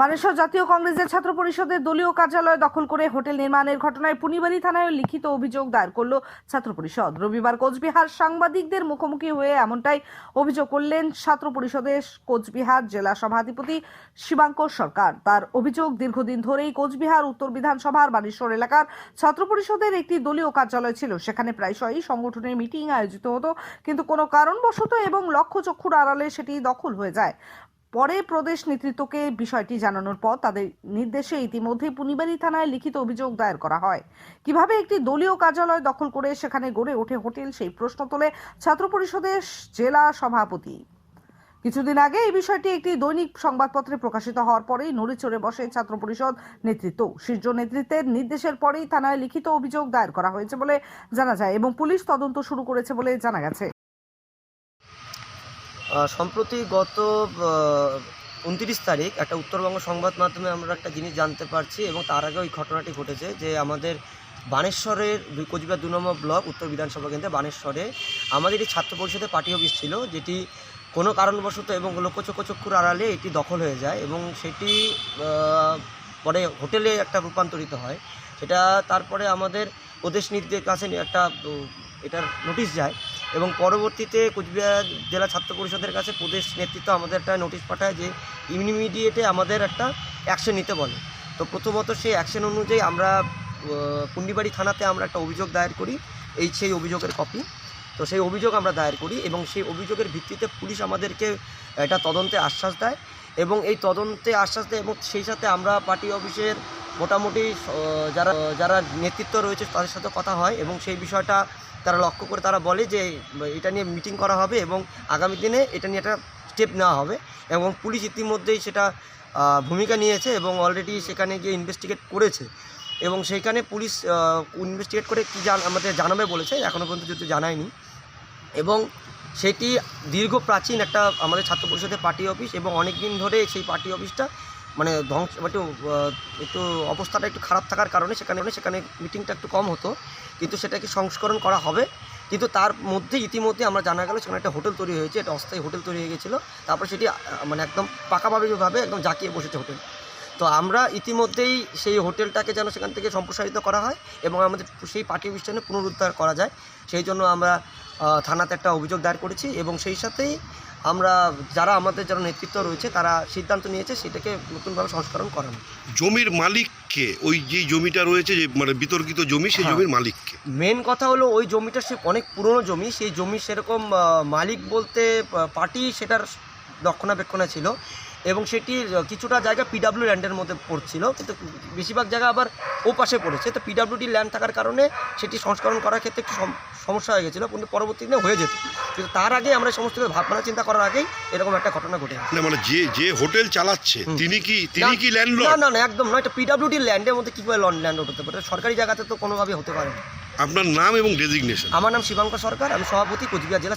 বানেশ্বর জাতীয় কংগ্রেসের ছাত্র পরিষদের দলীয় কার্যালয় দখল করে হোটেল নির্মাণের ঘটনায় পুনিবাড়ি থানায় লিখিত অভিযোগ দায়ের করল ছাত্র পরিষদ। রবিবার কোচবিহার সাংবাদিকদের মুখোমুখি হয়ে এমনটাই অভিযোগ করলেন ছাত্র পরিষদের কোচবিহার জেলা সভাধিপতি শিবাঙ্কর সরকার। তার অভিযোগ, দীর্ঘদিন ধরেই কোচবিহার উত্তর বিধানসভার বানেশ্বর এলাকার ছাত্র পরিষদের একটি দলীয় কার্যালয় ছিল। সেখানে প্রায়শই সংগঠনের মিটিং আয়োজিত হতো, কিন্তু কোনো কারণবশত এবং লক্ষ্যচক্ষুর আড়ালে সেটি দখল হয়ে যায়। পরে প্রদেশ নেতৃত্বকে বিষয়টি জানানোর পর তাদের নির্দেশে ইতিমধ্যে পুনিবাড়ি থানায় লিখিত অভিযোগ দায়ের করা হয়। কীভাবে একটি দলীয় কার্যালয় দখল করে সেখানে গড়ে ওঠে হোটেল, সেই প্রশ্ন তোলে ছাত্র পরিষদের জেলা সভাপতি। কিছুদিন আগে এই বিষয়টি একটি দৈনিক সংবাদপত্রে প্রকাশিত হওয়ার পরেই নড়ে চড়ে বসে ছাত্র পরিষদ নেতৃত্ব। শীর্ষ নেতৃত্বের নির্দেশের পরেই থানায় লিখিত অভিযোগ দায়ের করা হয়েছে বলে জানা যায় এবং পুলিশ তদন্ত শুরু করেছে বলে জানা গেছে। সম্প্রতি গত উনত্রিশ তারিখ একটা উত্তরবঙ্গ সংবাদ মাধ্যমে আমরা একটা জিনিস জানতে পারছি এবং তার আগে ওই ঘটনাটি ঘটেছে যে আমাদের বানেশ্বরের কোচবিহার দু নম্বর ব্লক, উত্তর বিধানসভা কেন্দ্রে বানেশ্বরে আমাদের এই ছাত্র পরিষদের পার্টি অফিস ছিল, যেটি কোনো কারণবশত এবং লোকচক্ষুর আড়ালে এটি দখল হয়ে যায় এবং সেটি পরে হোটেলে একটা রূপান্তরিত হয়। সেটা তারপরে আমাদের প্রদেশ নীতির কাছে একটা এটার নোটিশ যায়। এবং পরবর্তীতে কোচবিহার জেলা ছাত্র পরিষদের কাছে প্রদেশ নেতৃত্ব আমাদের একটা নোটিশ পাঠায় যে ইমিডিয়েটে আমাদের একটা অ্যাকশন নিতে বলে। তো প্রথমত সেই অ্যাকশন অনুযায়ী আমরা পুন্ডিবাড়ি থানাতে আমরা একটা অভিযোগ দায়ের করি, এই সেই অভিযোগের কপি। তো সেই অভিযোগ আমরা দায়ের করি এবং সেই অভিযোগের ভিত্তিতে পুলিশ আমাদেরকে একটা তদন্তে আশ্বাস দেয় এবং এই তদন্তে আশ্বাস দেয় এবং সেই সাথে আমরা পার্টি অফিসের মোটামুটি যারা যারা নেতৃত্ব রয়েছে তাদের সাথে কথা হয় এবং সেই বিষয়টা তারা লক্ষ্য করে তারা বলে যে, এটা নিয়ে মিটিং করা হবে এবং আগামী দিনে এটা নিয়ে একটা স্টেপ নেওয়া হবে এবং পুলিশ ইতিমধ্যেই সেটা ভূমিকা নিয়েছে এবং অলরেডি সেখানে গিয়ে ইনভেস্টিগেট করেছে এবং সেইখানে পুলিশ ইনভেস্টিগেট করে কী জান, আমাদের জানাবে বলেছে এখনও পর্যন্ত যদি জানায়নি এবং সেটি দীর্ঘ প্রাচীন একটা আমাদের ছাত্র পরিষদের পার্টি অফিস এবং অনেক দিন ধরে সেই পার্টি অফিসটা মানে ধ্বংস, একটু একটু অবস্থাটা একটু খারাপ থাকার কারণে সেখানে সেখানে মিটিংটা একটু কম হতো। কিন্তু সেটাকে সংস্করণ করা হবে। কিন্তু তার মধ্যে ইতিমধ্যে আমরা জানা গেল সেখানে একটা হোটেল তৈরি হয়েছে, একটা অস্থায়ী হোটেল তৈরি হয়ে গেছিল। তারপর সেটি মানে একদম পাকাভাবে একদম জাঁকিয়ে বসেছে হোটেল। তো আমরা ইতিমধ্যেই সেই হোটেলটাকে যেন সেখান থেকে সম্প্রসারিত করা হয় এবং আমাদের সেই পার্টি অনুষ্ঠানে পুনরুদ্ধার করা যায়। সেই জন্য আমরা থানাতে একটা অভিযোগ দায়ের করেছি এবং সেই সাথেই আমরা যারা আমাদের যারা নেতৃত্ব রয়েছে তারা সিদ্ধান্ত নিয়েছে সেটাকে নতুনভাবে সংস্করণ করানো। জমির মালিককে ওই যে জমিটা রয়েছে যে মানে বিতর্কিত জমি সেই হ্যাঁ। জমির মালিককে। মেন কথা হলো ওই জমিটা সে অনেক পুরনো জমি সেই জমি সেরকম মালিক বলতে পার্টি সেটার রক্ষণাবেক্ষণা ছিল। এবং আহ, কিছুটা জায়গা পিডাব্লিউ ল্যান্ডের মধ্যে পড়ছিল। কিন্তু বেশিরভাগ জায়গা আবার ও পাশে পড়েছে। তো পিডাব্লিউডি ল্যান্ড থাকার কারণে সেটি সংস্করণ করার ক্ষেত্রে একটু সম- সমস্যা হয়ে গেছিল কিন্তু পরবর্তীতে হয়ে যেত। কিন্তু তার আগে আমরা সমস্ত ভাবনা চিন্তা করার আগেই এরকম একটা ঘটনা ঘটে। মানে যে যে হোটেল চালাচ্ছে। তিনি কি তিনি না- কি না ল্যান্ডলর্ড না না একদম নয়। এটা পিডাব্লিউডি ল্যান্ডের মধ্যে কীভাবে ল্যান্ড হতে পারে? সরকারি জায়গাতে তো কোনোভাবে হতে পারে না। আপনার নাম এবং ডেজিগনেশন আমার নাম শিবাঙ্কর সরকার আমি সভাপতি কোচবিহার জেলা